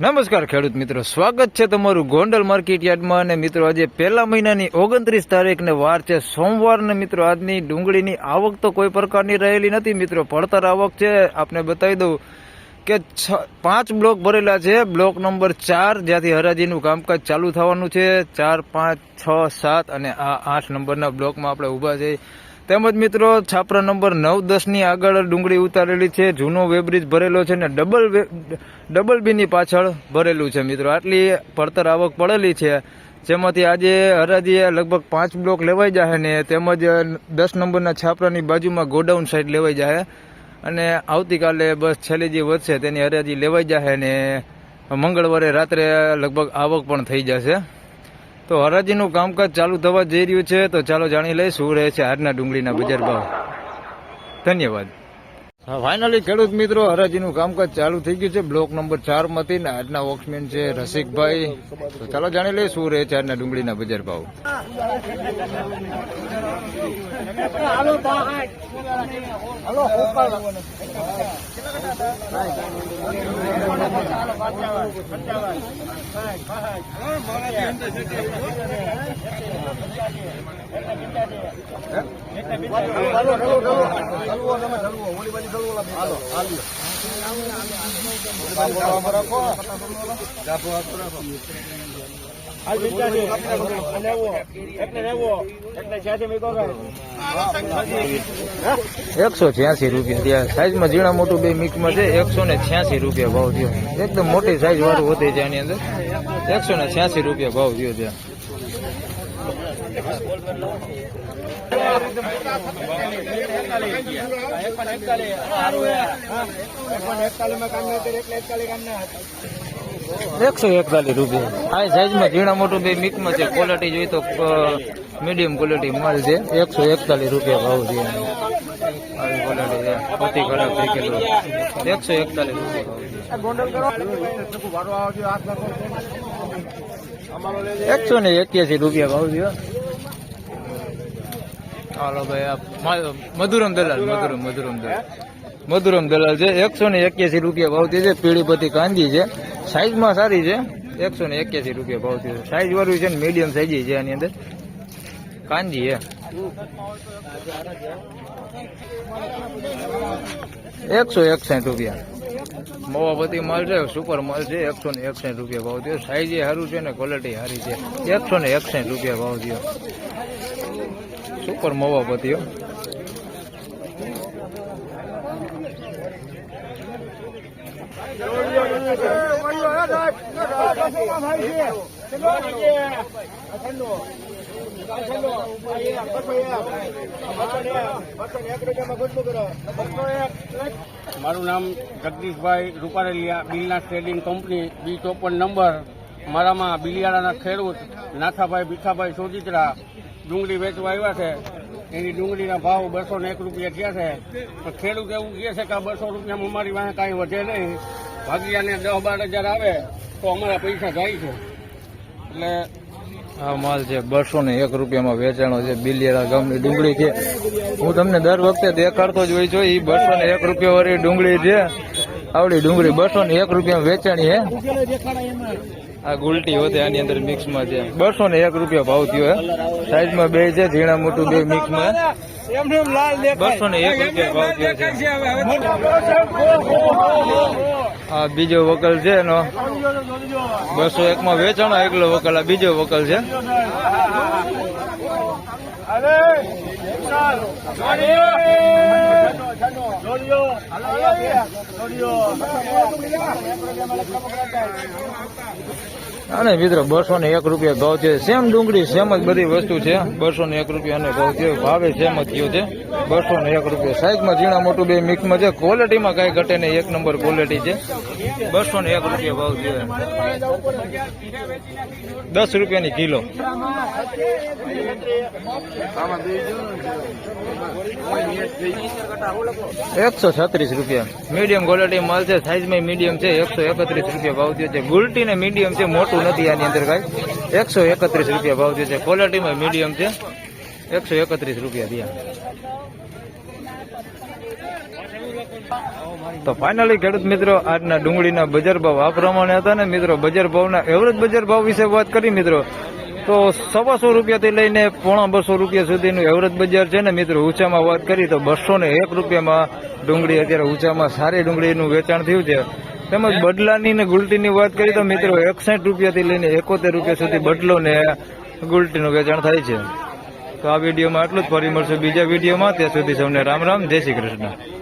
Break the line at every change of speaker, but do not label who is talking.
નમસ્કાર ખેડૂત મિત્રો, સ્વાગત છે તમારું ગોંડલ માર્કેટ યાર્ડમાં. અને મિત્રો, આજે પહેલા મહિનાની ઓગણત્રીસ તારીખને વાર છે. સોમવારને મિત્રો, આજની ડુંગળીની આવક તો કોઈ પ્રકારની રહેલી નથી. મિત્રો, પડતર આવક છે. આપને બતાવી દઉં કે છ, પાંચ બ્લોક ભરેલા છે. બ્લોક નંબર ચાર, જ્યાંથી હરાજીનું કામકાજ ચાલુ થવાનું છે. ચાર, પાંચ, છ, સાત અને આ આઠ નંબરના બ્લોકમાં આપણે ઊભા છે. તેમજ મિત્રો, છાપરા નંબર નવ દસની આગળ ડુંગળી ઉતારેલી છે. જૂનો વેબ્રિજ ભરેલો છે ને ડબલ ડબલ બીની પાછળ ભરેલું છે મિત્રો. આટલી પડતર આવક પડેલી છે. જેમાંથી આજે હરાજીએ લગભગ પાંચ બ્લોક લેવાઈ જાય ને તેમજ દસ નંબરના છાપરાની બાજુમાં ગોડાઉન સાઈડ લેવાઈ જાય અને આવતીકાલે બસ છેલ્લી જે વધશે તેની હરાજી લેવાઈ જાય ને મંગળવારે રાત્રે લગભગ આવક પણ થઈ જશે. તો હરાજીનું કામકાજ ચાલુ થવા જઈ રહ્યું છે, તો ચાલો જાણી લઈ શું રહે છે આજના ડુંગળીના બજાર ભાવ. ધન્યવાદ. ફાઇનલી ખેડૂત મિત્રો, હરાજીનું કામકાજ ચાલુ થઈ ગયું છે. બ્લોક નંબર ચારમાંથી આજના વોક્સમેન છે રસિકભાઈ. તો ચાલો જાણી લઈએ શું રહે છે આજના ડુંગળીના બજાર ભાવ. રાખો રાખો એકસો છ્યાસી રૂપિયા ત્યાં સાઈઝમાં ઝીણા મોટું બે મિક્સમાં છે એકસો ને છ્યાસી રૂપિયા ભાવ થયો. એકદમ મોટી સાઈઝ વાળું હોતી છે આની અંદર. એકસો ને છ્યાસી રૂપિયા ભાવ થયો છે એકસો એકતાલીસ રૂપિયા. આ સાઈઝમાં ઝીણા મોટું બે મિક્સમાં છે. ક્વોલિટી જોઈએ તો મીડિયમ ક્વોલિટી માલ છે. એકસો એકતાલીસ રૂપિયા ભાવ છે. આવી ક્વોલિટી છે. પોતી ખરાબ થઈ ગયેલો. એકસો એકતાલીસ રૂપિયા એકસો ને એક્યાસી રૂપિયા ભાવ છે હાલો ભાઈ મધુરમ દલાલ, મધુરમ મધુરમ દલાલ. મધુરમ દલાલ છે, એકસો ને એક્યાસી રૂપિયા ભાવતી છે, પીળીપતિ કાંદી છે. સાઈઝમાં સારી છે, એકસો ને એક્યાસી રૂપિયા ભાવતી છે. સાઈઝ વાળું છે ને મીડિયમ સાઈઝ છે આની અંદર. કાંજી છે. એકસો એકસાઠ રૂપિયા. મોવાપતિ માલ છે, સુપર માલ છે, એકસો ને એકસાઠ રૂપિયા ભાવ થયો. સાઈઝ એ સારું છે ને ક્વોલિટી સારી છે. એકસો ને એકસાઠ રૂપિયા ભાવ થયો. સુપર મોવાપતિઓ
મારું નામ જગદીશભાઈ રૂપારેલિયા, બિલના ટ્રેડિંગ કંપની બી ચોપન નંબર. મારામાં બિલિયાળાના ખેડૂત નાથાભાઈ ભીખાભાઈ સોજિત્રા ડુંગળી વેચવા આવ્યા છે. એની ડુંગળીના ભાવ બસો ને એક રૂપિયા થયા છે. પણ ખેડૂત એવું કહે છે કે આ બસો રૂપિયામાં અમારી પાસે કાંઈ વધે નહીં. ભાગીયાને દસ બાર હજાર આવે તો અમારા પૈસા જાય છે. એટલે
આ માલ છે બસો ને એક રૂપિયામાં વેચાણો છે. બિલિયરા ગામની ડુંગળી છે. હું તમને દર વખતે દેખાડતો જ હોય છું એ બસો ને એક રૂપિયા વાળી ડુંગળી છે. આવડી ડુંગળી બસો ને એક રૂપિયા વેચાણી હે. આ ગુલટી હોતે આની અંદર મિક્સમાં છે. બસો ને એક રૂપિયા ભાવ થયો હે. સાઈઝમાં બે છે, ઝીણા મોટું બે મિક્સમાં. બસો ને એક રૂપિયા ભાવ થયો છે. આ બીજો વકલ છે એનો. બસો એક માં વેચાણો, એકલો વકલ. આ બીજો વકલ છે. છોડ્યો અને મિત્રો બસો ને એક રૂપિયા ભાવ છે. સેમ ડુંગળી, સેમ જ બધી વસ્તુ છે. બસો ને એક રૂપિયા અને ભાવ થયો. ભાવે સેમ જ થયો છે. બસો ને એક રૂપિયા. સાઈઝમાં ઝીણા મોટું બે મિક્સમાં છે. ક્વોલિટીમાં કઈ ઘટે નહીં. એક નંબર ક્વોલિટી છે. બસો ને એક રૂપિયા ભાવ થયો દસ રૂપિયાની કિલો. એકસો છત્રીસ રૂપિયા. મીડિયમ ક્વોલિટી માલ છે. સાઈઝમાં મીડિયમ છે. એકસો એકત્રીસ રૂપિયા ભાવ થયો છે. ગુલટી ને મીડિયમ છે. મોટું નથી આની અંદર કાંઈ. એકસો એકત્રીસ રૂપિયા ભાવ છે ક્વોલિટીમાં મીડિયમ છે. એકસો એકત્રીસ રૂપિયા થયા. તો ફાઇનલી ખેડૂત મિત્રો, આજના ડુંગળીના બજાર ભાવ આ પ્રમાણે હતા ને મિત્રો, બજાર ભાવના એવરેજ બજાર ભાવ વિશે વાત કરી મિત્રો, તો સવાસો રૂપિયાથી લઈને પોણા બસો રૂપિયા સુધીનું એવરેજ બજાર છે ને મિત્રો, ઊંચામાં વાત કરી તો બસો ને એક રૂપિયામાં ડુંગળી અત્યારે ઊંચામાં સારી ડુંગળીનું વેચાણ થયું છે. તેમજ બદલાની ને ગુલટીની વાત કરી તો મિત્રો એકસઠ રૂપિયાથી લઈને એકોતેર રૂપિયા સુધી બદલો ને ગુલટીનું વેચાણ થાય છે. તો આ વિડીયોમાં આટલું જ. ફરી મળશે બીજા વિડીયોમાં. ત્યાં સુધી સૌને રામ રામ. જય શ્રી કૃષ્ણ.